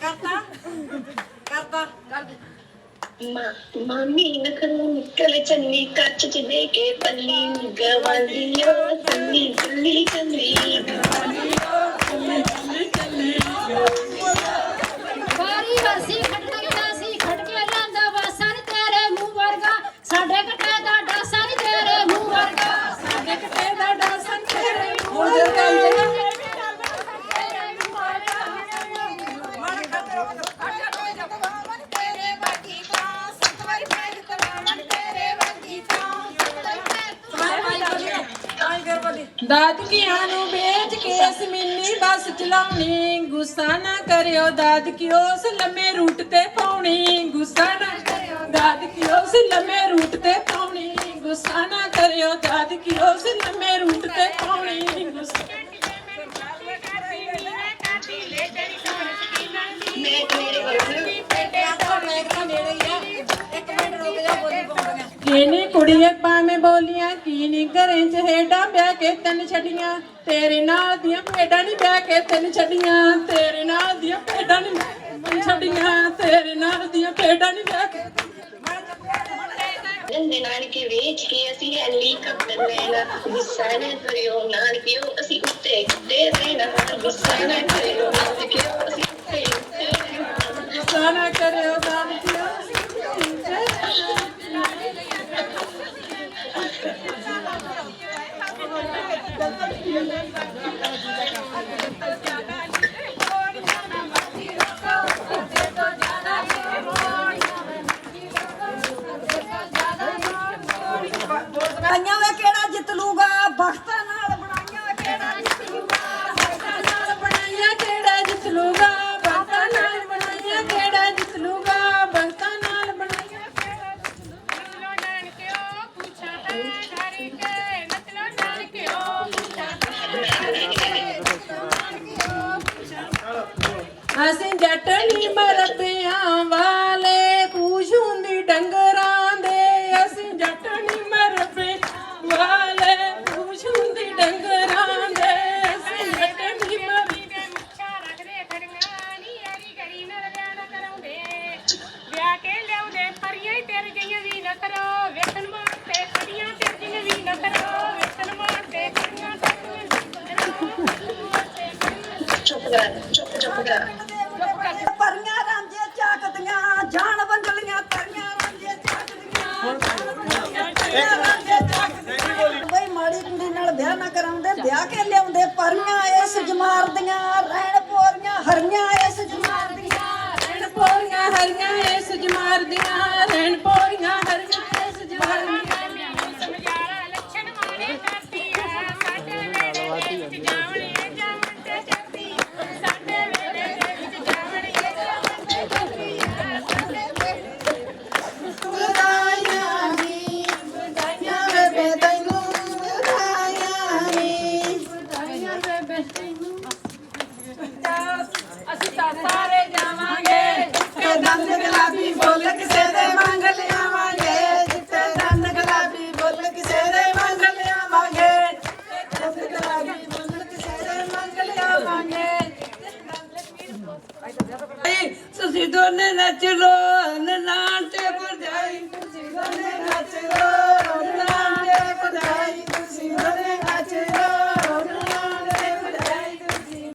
ਕਰਤਾ ਕਰਤਾ ਮਾਂ ਮਾਮੀ ਨਖਰੂ ਨਿਕਲ ਚੰਨੀ ਕੱਚ ਚ ਦੇ ਕੇ ਪੱਲੀ ਗਵਾਲੀਓ ਸੰਨੀ ਕੱਲੀ ਕੱਲੀ ਵਾਰੀ ਵਰਸੀ ਖਟਕਦਾ ਸੀ ਖਟਕੇ ਲਾਂਦਾ ਵਾਸਾ ਨੀ ਤੇਰੇ ਮੂੰਹ ਵਰਗਾ। ਸਾਡੇ ਕੱਟੇ ਦਾ ਡਾਸਾ ਨੀ ਤੇਰੇ ਮੂੰਹ ਵਰਗਾ। ਸਾਡੇ ਕੱਟੇ ਦਾ ਡਾਸਾ ਨੀ ਤੇਰੇ ਮੂੰਹ ਵਰਗਾ। ਦਾਦਕੀਆਂ ਨੂੰ ਵੇਚ ਕੇ ਅਸਮੀਨੀ ਬੱਸ ਚਲਾਉਣੀ। ਗੁੱਸਾ ਨਾ ਕਰਿਓ ਦਾਦਕਿਓ ਲੰਮੇ ਰੂਟ ਤੇ ਪਾਉਣੀ। ਗੁੱਸਾ ਨਾ ਕਰਿਓ ਦਾਦਕਿਓ ਲੰਮੇ ਰੂਟ ਤੇ ਪਾਉਣੀ। ਗੁੱਸਾ ਨਾ ਕਰਿਓ ਦਾਦਕਿਓ ਲੰਮੇ ਰੂਟ ਤੇ ਪਾਉਣੀ। ਗੁੱਸਾ ਕੀਨੀ ਕੁੜੀਏ ਪਾਵੇਂ ਬੋਲੀਆਂ ਕੀਨੀ ਘਰੇ ਚ ਹੇਡਾਂ ਵਿਆਹ ਕੇ ਤੈਨੂੰ ਛੱਡੀਆਂ। ਤੇਰੇ ਨਾਲ ਦੀਆਂ ਭੇਡਾਂ ਨਹੀਂ ਵਿਆਹ ਕੇ ਤੈਨੂੰ ਛੱਡੀਆਂ। ਤੇਰੇ ਨਾਲ ਦੀਆਂ ਭੇਡਾਂ ਨਹੀਂ ਛੱਡੀਆਂ। ਤੇਰੇ ਨਾਲ ਦੀਆਂ ਭੇਡਾਂ ਨਹੀਂ ਵਿਆਹ ਕੇ ਨੰਦੇ ਨਾਨਕੇ ਵੇਚ ਕੇ ਅਸੀਂ ਹੈਲੀਕਾਪਟਰ ਲੈਣਾ ਗੁੱਸਾ ਨਾ ਕਰਿਓ ਨਾਨਕਿਓ ਅਸੀਂ ਉੱਤੇ ਉੱਤੇ ਰਹਿਣਾ। ਗੁੱਸਾ ਨਾ ਕਰਿਓ ਨਾਨਕਿਓ ਅਸੀਂ ਉੱਤੇ ਉੱਤੇ ਰਹਿਣਾ। ਗੁੱਸਾ ਨਾ ਕਰਿਓ ਕਿਹੜਾ ਜਿੱਤ ਲੂਗਾ ਬਖਤਾਂ ਅਸੀਂ ਜੱਟ ਨੀ ਮਰਬਿਆਂ ਵਾਲੇ ਪੂਛ ਹੁੰਦੀ ਡੰਗਰਾਂ ਦੇ। ਅਸੀਂ ਜੱਟ ਨੀ ਮਰਬੇ ਵਾਲੇ ਪੂਛ ਹੁੰਦੀ ਡੰਗਰਾਂ ਦੇ। ਅਸੀਂ ਜੱਟ ਨੀ ਮਰਬੇ ਚੁੱਪ ਕਰ ਚੁੱਪ ਪਰੀਆਂ ਰਾਂਝੇ ਜਾਣ ਪਰੀਆਂ ਰਾਂਝੇ। ਬਈ ਮਾੜੀ ਕੁੜੀ ਨਾਲ ਵਿਆਹ ਨਾ ਕਰਾਉਂਦੇ ਵਿਆਹ ਕੇ ਲਿਆਉਂਦੇ ਪਰੀਆਂ ਇਸ ਜਮਾਰ ਦੀਆਂ ਰਹਿਣ ਪੋਰੀਆਂ ਹਰੀਆਂ ਇਸ ਜਮਾਰ ਦੀਆਂ ਰਹਿਣ ਪੋਰੀਆਂ ਹਰੀਆਂ ਇਸ ਜਮਾਰ ਦੀਆਂ ਰਹਿਣ ਚਿੱਟੇ ਦੰਦ ਗੁਲਾਬੀ ਫੁੱਲ ਗੁਲਾਬੀ ਮੰਗ ਲਿਆਵਾਂਗੇ। ਦੰਦ ਗੁਲਾਬੀ ਮੰਗ ਲਿਆਵਾਂਗੇ। ਤੁਸੀਂ ਦੋਨੇ ਨੱਚ ਲੋ ਨਾਟ